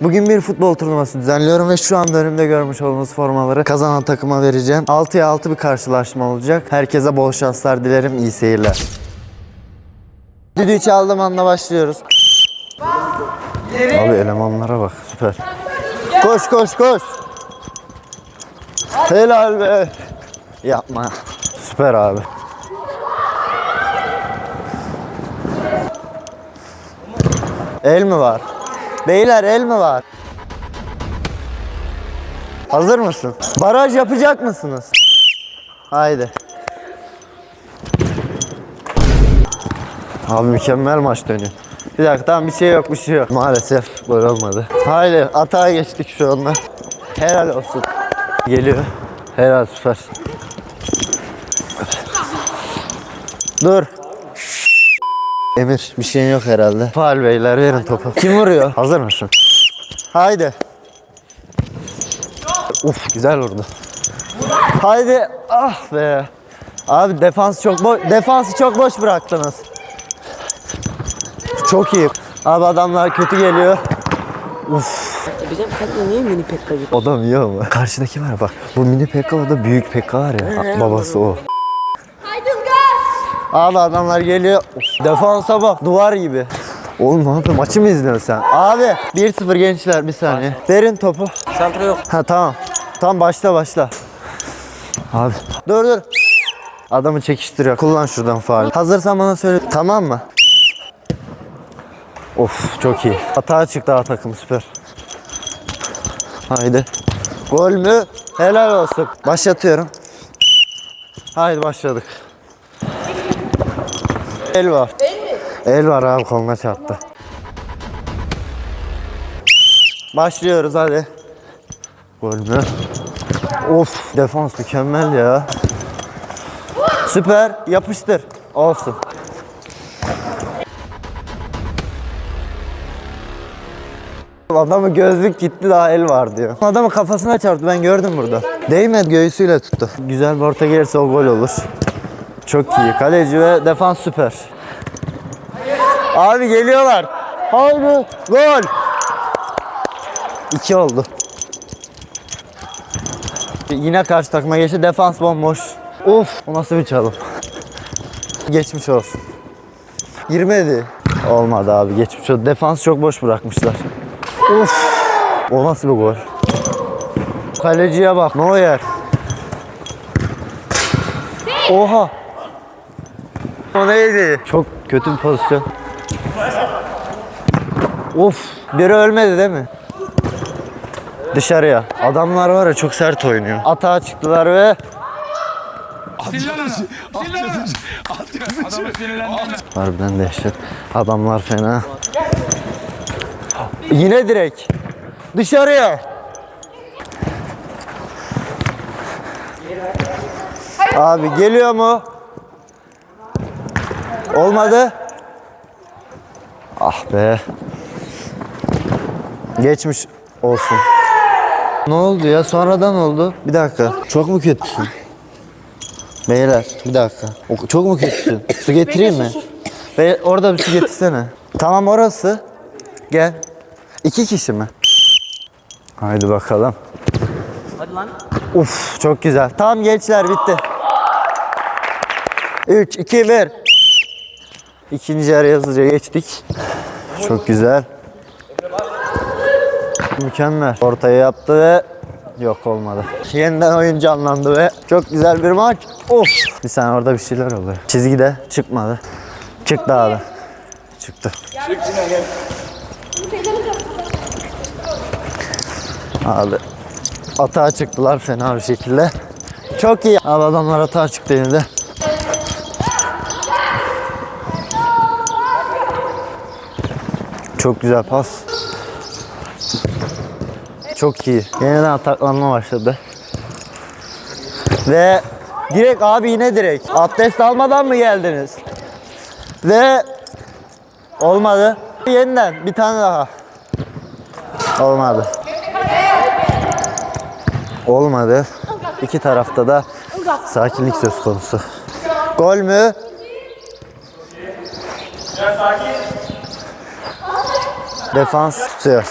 Bugün bir futbol turnuvası düzenliyorum ve şu anda önümde görmüş olduğunuz formaları kazanan takıma vereceğim. 6'ya 6 bir karşılaşma olacak. Herkese bol şanslar dilerim, iyi seyirler. Düdüğü çaldığım anda başlıyoruz. Abi elemanlara bak, süper. Koş koş koş. Helal be. Yapma. Süper abi. El mi var? Beyler el mi var? Hazır mısın? Baraj yapacak mısınız? Haydi. Abi mükemmel maç dönüyor. Bir dakika tamam bir şey yok bir şey yok. Maalesef gol olmadı. Haydi atağa geçtik şu anda. Helal olsun. Geliyor. Helal süper. Dur. Emir bir şeyin yok herhalde. Faal beyler verin topu. Kim vuruyor? Hazır mısın? Haydi. Uf güzel vurdu. Haydi. Ah be. Abi defans çok boş. Defansı çok boş bıraktınız. Çok iyi. Abi adamlar kötü geliyor. Bizim Pekka niye mini Pekka gibi? Adam iyi ama. Karşıdaki var bak. Bu mini Pekka o da büyük Pekka var ya. Babası o. Abi adamlar geliyor. Defansa bak duvar gibi. Oğlum ne yapıyorsun? Maçı mı izliyorsun sen? Abi 1-0 gençler bir saniye. Verin topu. Santra yok. Ha tamam. Tamam başla başla. Abi dur dur. Adamı çekiştiriyor. Kullan şuradan faal. Hazırsan bana söyle. Tamam mı? Of çok iyi. Hata çıktı A takım süper. Haydi. Gol mü? Helal olsun. Başlatıyorum. Haydi başladık. El var. El mi? El var abi koluna çarptı. Başlıyoruz hadi. Gol mü? Of defans mükemmel ya. Süper yapıştır. Olsun. Adamı gözlük gitti daha el var diyor. Adamı kafasına çarptı ben gördüm burada. Değmedi göğsüyle tuttu. Güzel bir orta gelirse o gol olur. Çok iyi. Kaleci ve defans süper. Abi geliyorlar. Haydi gol. İki oldu. Yine karşı takıma geçti. Defans bomboş. Of o nasıl bir çalım. Geçmiş olsun. Girmedi. Olmadı abi geçmiş olsun. Defans çok boş bırakmışlar. Of. O nasıl bir gol? Kaleciye bak. Neuer. Oha. O neydi? Çok kötü bir pozisyon. Of. Biri ölmedi değil mi? Dışarıya. Adamlar var ya çok sert oynuyor. Atağa çıktılar ve Adamı sinirlendirme. harbiden dehşet. Adamlar fena. Yine direkt. Dışarıya. Abi geliyor mu? Olmadı. Ah be. Geçmiş olsun. Ne oldu ya? Sonradan oldu. Bir dakika. Çok mu kötüsün? Beyler bir dakika. O- Çok mu kötüsün? Su getireyim mi? Be orada bir su getirsene. Tamam orası. Gel. İki kişi mi? Haydi bakalım. Hadi lan. Uf çok güzel. Tamam gençler bitti. 3, 2, 1. İkinci yarıya hızlıca geçtik. Çok güzel. Mükemmel. Ortaya yaptı ve yok olmadı. Yeniden oyun canlandı ve çok güzel bir maç. Of. Bir saniye orada bir şeyler oluyor. Çizgide çıkmadı. Çıktı abi. Çıktı. Abi atağa çıktılar fena bir şekilde. Çok iyi. Abi adamlar atağa çıktı yine de. Çok güzel pas. Çok iyi. Yeniden ataklanma başladı. Ve direkt abi yine direkt. Abdest almadan mı geldiniz? Ve olmadı. Yeniden bir tane daha. Olmadı. Olmadı. İki tarafta da sakinlik söz konusu. Gol mü? Defans tutuyor.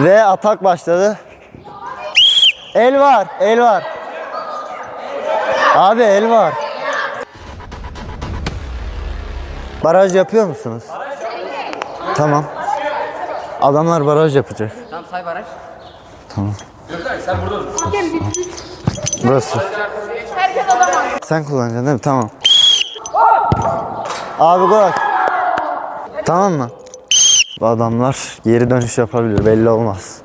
Ve atak başladı. El var, el var. Abi el var. Baraj yapıyor musunuz? Tamam. Adamlar baraj yapacak. Tamam say baraj. Burası. Sen kullanacaksın değil mi? Tamam. Abi gol. Tamam mı? Bu adamlar geri dönüş yapabilir. Belli olmaz.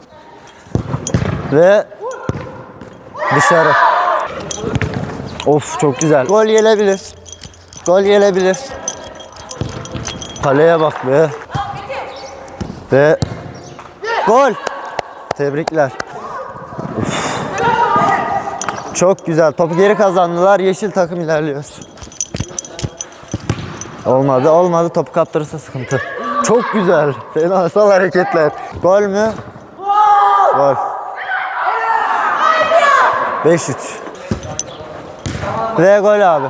Ve dışarı. Of çok güzel. Gol gelebilir. Gol gelebilir. Kaleye bak be. Ve gol. Tebrikler. Çok güzel. Topu geri kazandılar. Yeşil takım ilerliyor. Olmadı. Olmadı. Topu kaptırırsa sıkıntı. Çok güzel. Fenasal hareketler. Gol mü? Gol. 5-3. Ve gol abi.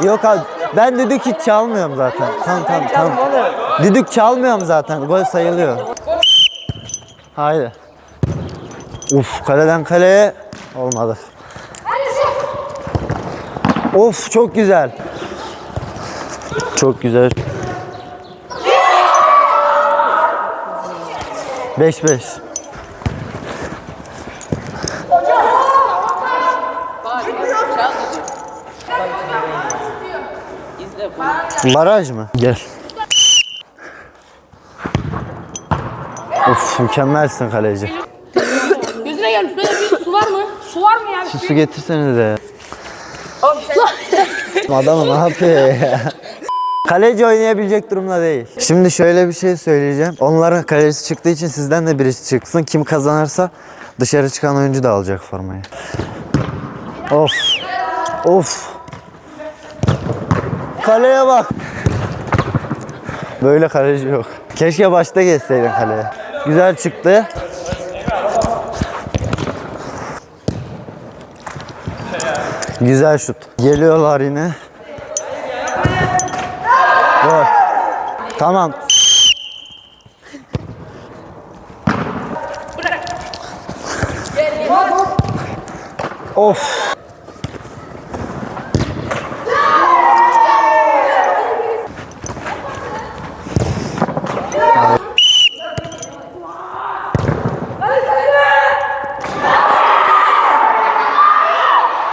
Yok abi. Ben düdük hiç çalmıyorum zaten. Tamam tamam tamam. Düdük çalmıyorum zaten. Gol sayılıyor. Haydi. Uf kaleden kaleye olmadı. Of çok güzel. Çok güzel. 5-5. İzle bunu. Baraj mı? Gel. Of mükemmelsin kaleci. Gözüne gelmiş. Böyle bir su var mı? Su var mı ya? Su getirsenize de. Adamı ne yapıyor ya? Kaleci oynayabilecek durumda değil. Şimdi şöyle bir şey söyleyeceğim. Onların kalecisi çıktığı için sizden de birisi çıksın. Kim kazanırsa dışarı çıkan oyuncu da alacak formayı. Of. Of. Kaleye bak. Böyle kaleci yok. Keşke başta geçseydin kaleye. Güzel çıktı. Güzel şut. Geliyorlar yine. Gol. Tamam. Of.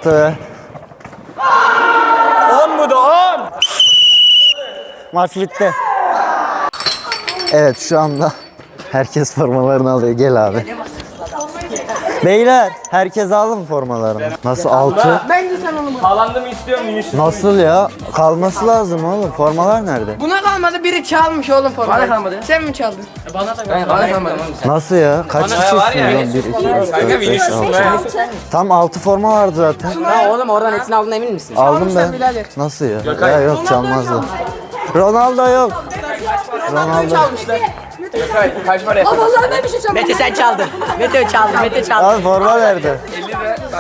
Tı. 10 bu da 10. Maç bitti. Evet şu anda herkes formalarını alıyor. Gel abi. Beyler herkes aldı mı formalarını? Nasıl altı? Bence sen onu bırak. Haaland'ı mı istiyorsun Vinicius? Nasıl ya? Kalması lazım oğlum. Formalar nerede? Buna kalmadı biri çalmış oğlum formayı. Bana kalmadı. Sen mi çaldın? Ben bana kalmadı. Nasıl ya? Kaç kişi var ya, istiyor lan? Bir, iki, üç, Kanka dört, beş, Vinicius'un altı. be. Tam altı forma vardı zaten. Ha oğlum oradan hepsini aldın emin misin? Aldım sen ben. birader. Nasıl ya? Ya yok çalmazdı. Ronaldo yok. Ronaldo. Kaç para yapar? Vallahi ben bir şey çalmadım. Mete sen çaldın. Mete çaldı. Mete çaldı. Abi forma nerede?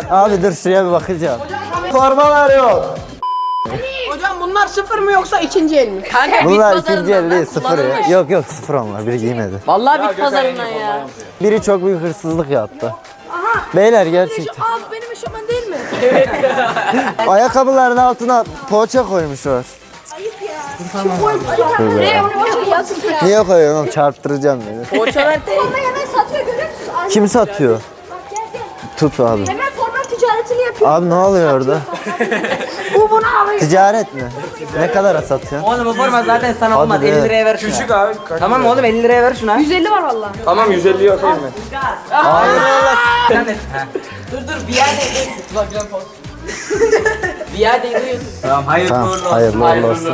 Abi dur şuraya bir bakacağım. Formalar yok. Hocam bunlar sıfır mı yoksa ikinci el mi? Kanka Bunlar ikinci el değil sıfır ya. Yok yok sıfır onlar. Biri giymedi. Vallahi bit pazarından ya. Biri çok büyük hırsızlık yaptı. Beyler gerçekten. Abi benim eşofman değil mi? Ayakkabıların altına poğaça koymuşlar. Ne onu yazık ya. Niye koyuyorsun oğlum? Çarptıracağım beni. Poğaçalar değil. hemen satıyor görüyor musun? Anne, Kim satıyor? Bak gel gel. Tut abi. Hemen forma ticaretini yapıyor. Abi ne oluyor orada? Bu bunu alıyor. Ticaret mi? Ne kadara satıyor? Oğlum bu forma zaten sana Hadi olmaz. be. 50 liraya ver şuna. Küçük abi. kaç Tamam lira? oğlum 50 liraya ver şuna. 150 var vallahi. Tamam 150 yok değil mi? Sen de- Ha. Dur dur bir yerde bir poz. Bir yerde yürüyorsun. Tamam hayırlı Tamam uğurlu olsun. hayırlı uğurlu olsun.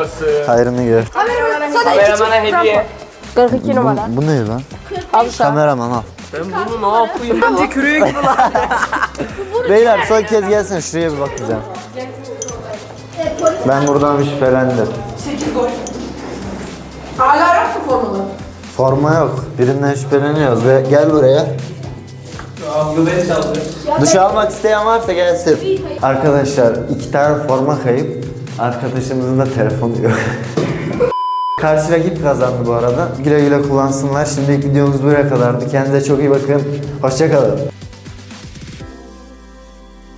Hayrını gör. Sana iki Kameramana hediye. 42 numara. Bu ne lan? Al sen. Kameraman al. Ben bunu ne yapayım? Bence kürüğü gibi lan. Beyler son kez gelsin şuraya bir bakacağım. Ben buradan bir şüphelendim. Hala yok mu formalı? Forma yok. Birinden şüpheleniyoruz ve gel buraya. Duş almak isteyen varsa gelsin. Arkadaşlar iki tane forma kayıp. Arkadaşımızın da telefonu yok. Karşı rakip kazandı bu arada. Güle güle kullansınlar. Şimdilik videomuz buraya kadardı. Kendinize çok iyi bakın. Hoşçakalın.